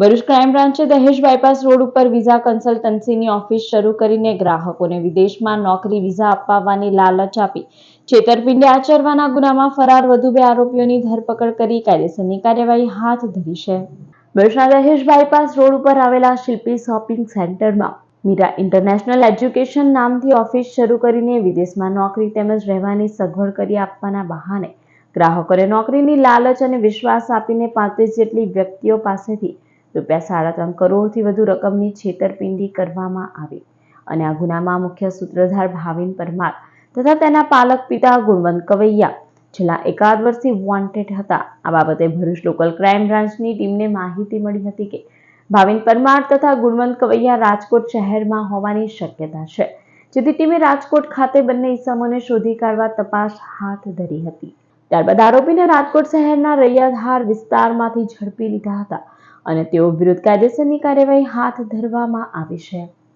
Bharuch crime બ્રાન્ચે Dahej bypass road ઉપર visa કન્સલ્ટન્સીની ઓફિસ શરૂ કરીને ગ્રાહકોને વિદેશમાં નોકરી વિઝા અપાવવાની લાલચ આપી. છેતરપિંડી આચરવાના ગુનામાં ફરાર વધુ બે આરોપીઓની ધરપકડ કરી કાયદેસરની કાર્યવાહી હાથ ધરી છે. ભરૂચના દહેજ બાયપાસ રોડ ઉપર આવેલા શિલ્પી શોપિંગ સેન્ટરમાં મીરા ઇન્ટરનેશનલ એજ્યુકેશન નામથી ઓફિસ શરૂ કરીને વિદેશમાં નોકરી તેમજ રહેવાની સગવડ કરી આપવાના બહાને ગ્રાહકોને નોકરીની લાલચ અને વિશ્વાસ આપીને પાંત્રીસ જેટલી વ્યક્તિઓ પાસેથી રૂપિયા સાડા ત્રણ કરોડથી વધુ રકમની છેતરપિંડી કરવામાં આવી અને આ ગુનામાં મુખ્ય સૂત્રધાર ભાવિન પરમાર તથા તેના પાલક પિતા ગુણવંત કવૈયા છેલ્લા એકાદ વર્ષથી વોન્ટેડ હતા. આ બાબતે ભરૂચ લોકલ ક્રાઇમ બ્રાન્ચની ટીમને માહિતી મળી હતી કે ભાવિન પરમાર તથા ગુણવંત કવૈયા રાજકોટ શહેરમાં હોવાની શક્યતા છે, જેથી ટીમે રાજકોટ ખાતે બંને ઇસમોને શોધી કાઢવા તપાસ હાથ ધરી હતી. ત્યારબાદ આરોપીને રાજકોટ શહેરના રૈયાધાર વિસ્તારમાંથી ઝડપી લીધા હતા. અને તેઓ વિરુદ્ધ કાયદેસરની કાર્યવાહી હાથ ધરવામાં આવી છે.